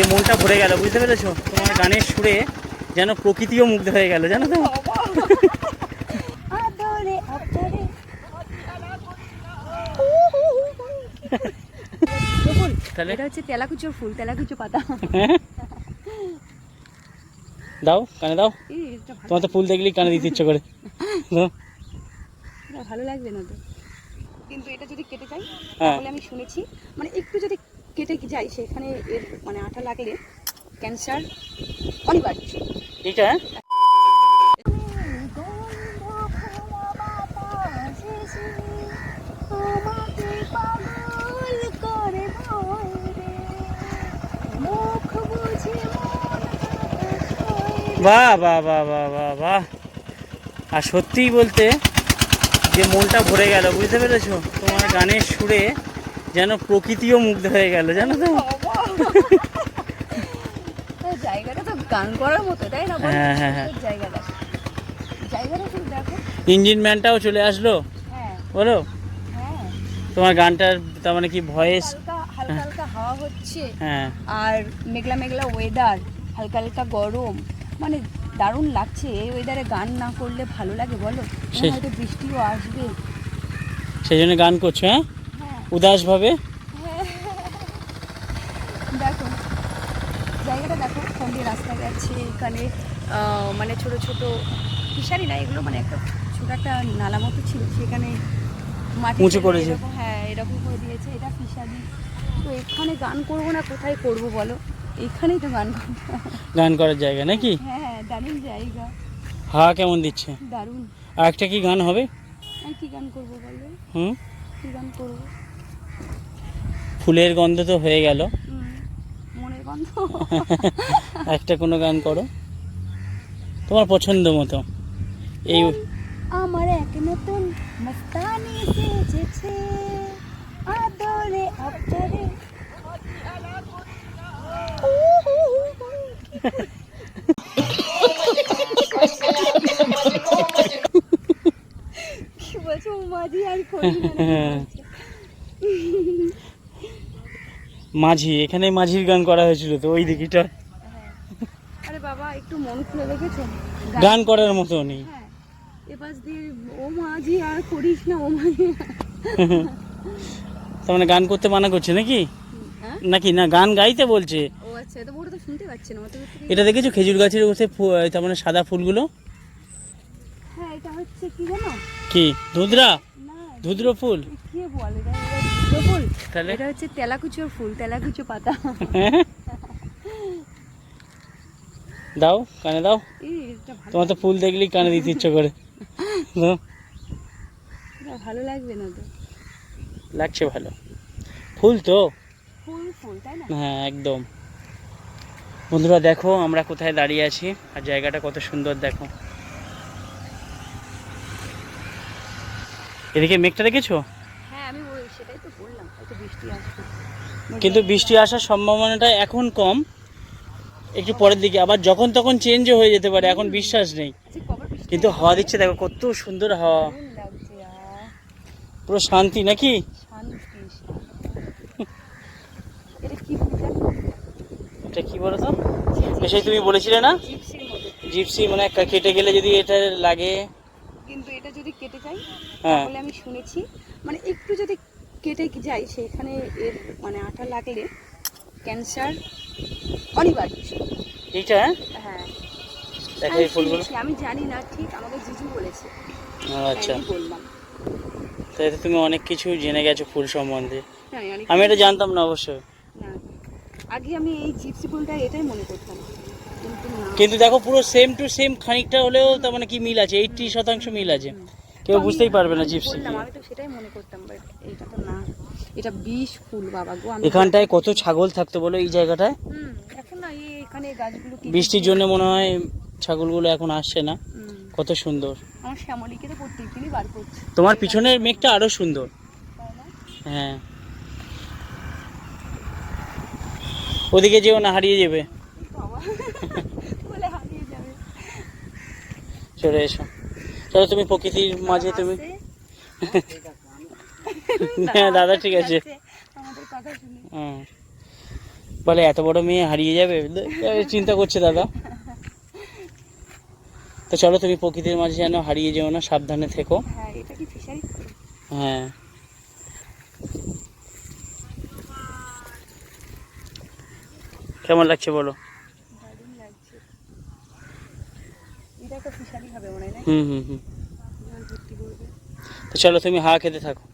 যে মনটা ভরে গেল বুঝতে পেরেছ তোমার গানের সুরে যেন প্রকৃতিও মুগ্ধ হয়ে গেল জানো তো তাহলে এটা হচ্ছে তেলাকুচোর ফুল তেলাকুচো পাতা হ্যাঁ? দাও কানে দাও তোমার তো ফুল দেখলেই কানে দিতে ইচ্ছে করে। ভালো লাগবে না তো কিন্তু এটা যদি কেটে যায় হ্যাঁ। তাহলে আমি শুনেছি মানে একটু যদি কেটে যায়, সেখানে এর মানে আঠা লাগলে ক্যান্সার অনিবার্য। এইটা হ্যাঁ? বাহ বাহ বাহ বাহ বাহ বাহ। আর সত্যিই বলতে যে মনটা ভরে গেল, বুঝতে পেরেছ? তোমার গানের সুরে যেন প্রকৃতিও মুগ্ধ হয়ে গেল জানো তো? জায়গাটা তো গান করার মতো তাই না হ্যাঁ, হ্যাঁ, হ্যাঁ। জায়গাটা। জায়গাটা তুমি দেখো। ইঞ্জিন ম্যানটাও চলে আসলো? হ্যাঁ। বলো। হ্যাঁ। তোমার গানটার তার মানে কি ভয়েস? হালকা হালকা হালকা হাওয়া হচ্ছে। হ্যাঁ। আর মেঘলা মেঘলা ওয়েদার হালকা হালকা গরম। মানে দারুণ লাগছে এই ওয়েদারে গান না করলে ভালো লাগে বলো? হয়তো বৃষ্টিও আসবে। সেই জন্য গান করছ হ্যাঁ হ্যাঁ? উদাসভাবে? দেখো জায়গাটা দেখো কোন রাস্তা গেছে এখানে মানে ছোট ছোট ফিশারি না এগুলো মানে একটা ছোট একটা নালা মতো ছিল সেখানে মাটি উঁচু করেছে। হ্যাঁ এরকম করে দিয়েছে এটা ফিশারি। তো এখানে গান করব না কোথায় করব বলো? এখানেই তো গান করব। গান করার জায়গা নাকি? হ্যাঁ দারুণ জায়গা। হাওয়া কেমন দিচ্ছে? দারুণ। আর একটা কি গান হবে? কি গান করব বলো? হুম? কি গান করব? ফুলের গন্ধ তো হয়ে গেল। মনের গন্ধ। একটা কোনো গান করো। তোমার পছন্দ মতো। এই আমার এক নতুন মস্তানি সেজেছে। আদরে আদরে কি বলছো মাঝি আর করি না। মাঝি এখানে মাঝির গান করা হয়েছিল তো ওই দিকটা আরে বাবা একটু মন খুলে দেখেছ? গান করার মতো নেই হ্যাঁ এপাশ দিয়ে ও মাঝি আর করিস না ও মাঝি। তার মানে গান করতে মানা করছে নাকি? হ্যাঁ। নাকি? না গান গাইতে বলছে। আচ্ছা এটা দেখেছ খেজুর গাছের উঠে তার মানে সাদা ফুলগুলো? হ্যাঁ এটা হচ্ছে কি জানো? কি? ধুদরা? ধুদ্র ফুল? কে বলে? তাহলে? এটা হচ্ছে তেলাকুচোর ফুল তেলাকুচো পাতা। দাও কানে দাও। তোমার তো ফুল দেখলেই কানে দিতে ইচ্ছে করে। ভালো লাগবে না তো? লাগছে ভালো। ফুল তো? ফুল ফুল তাই না? হ্যাঁ একদম। বন্ধুরা দেখো আমরা কোথায় দাঁড়িয়ে আছি আর জায়গাটা কত সুন্দর দেখো। এদিকে মেঘটা দেখেছ হ্যাঁ আমি ওই সেটাই তো বললাম হয়তো বৃষ্টি আসবে কিন্তু বৃষ্টি আসার সম্ভাবনাটা এখন কম। একটু পরের দিকে। আবার যখন তখন চেঞ্জও হয়ে যেতে পারে এখন বিশ্বাস নেই। আচ্ছা কিন্তু হাওয়া দিচ্ছে দেখো কত সুন্দর হাওয়া। পুরো শান্তি নাকি? কি? এটা কি বলো তো সেই তুমি বলেছিলে না? জিপসি মানে কেটে গেলে যদি এটা লাগে। কিন্তু এটা যদি কেটে যায় হ্যাঁ। তাহলে আমি শুনেছি। মানে একটু যদি কেটে যায় সেখানে এর মানে আঠা লাগলে ক্যান্সার অনিবার্য। এইটা? হ্যাঁ? হ্যাঁ দেখো আমি এই ফুলগুলো। আমি জানি না ঠিক আমাকে জিজু বলেছে। আচ্ছা। বললাম। তাই তো তুমি অনেক কিছু জেনে গেছো ফুল সম্বন্ধে। আমি এটা জানতাম না অবশ্যই না। আগে আমি এই জিপসি ফুলটা এটাই মনে করতাম। কিন্তু কিন্তু দেখো পুরো সেম টু সেম খানিকটা হলেও তার মানে কি মিল আছে? এইটটি শতাংশ মিল আছে। কেউ বুঝতেই পারবে না জিপসি আমি তো সেটাই মনে করতাম বাট এটা তো না। এটা বিষ ফুল বাবা গো এখানটায় কত ছাগল থাকতো বলো এই জায়গাটায়? এখন না এই এখানে গাছগুলো বৃষ্টির জন্য মনে হয় ছাগলগুলো এখন আসছে না। কত সুন্দর। আমার শ্যামলীকে তো প্রত্যেক দিনই বার করছে। তোমার পিছনের মেঘটা আরও সুন্দর। হ্যাঁ। ওদিকে যেও না হারিয়ে যাবে। চলে এসো। চলো তুমি প্রকৃতির মাঝে তুমি হ্যাঁ দাদা ঠিক আছে। হুম। বলে এত বড় মেয়ে হারিয়ে যাবে? চিন্তা করছে দাদা। তো চলো তুমি প্রকৃতির মাঝে যেন হারিয়ে যেও না সাবধানে থেকো। হ্যাঁ হ্যাঁ। কেমন লাগছে বলো দারুণ লাগছে এটা একটা ফিশারি হবে মনে হয় না হুম হুম হুম জল ভর্তি করবে তো চলো তুমি হাওয়া খেতে থাকো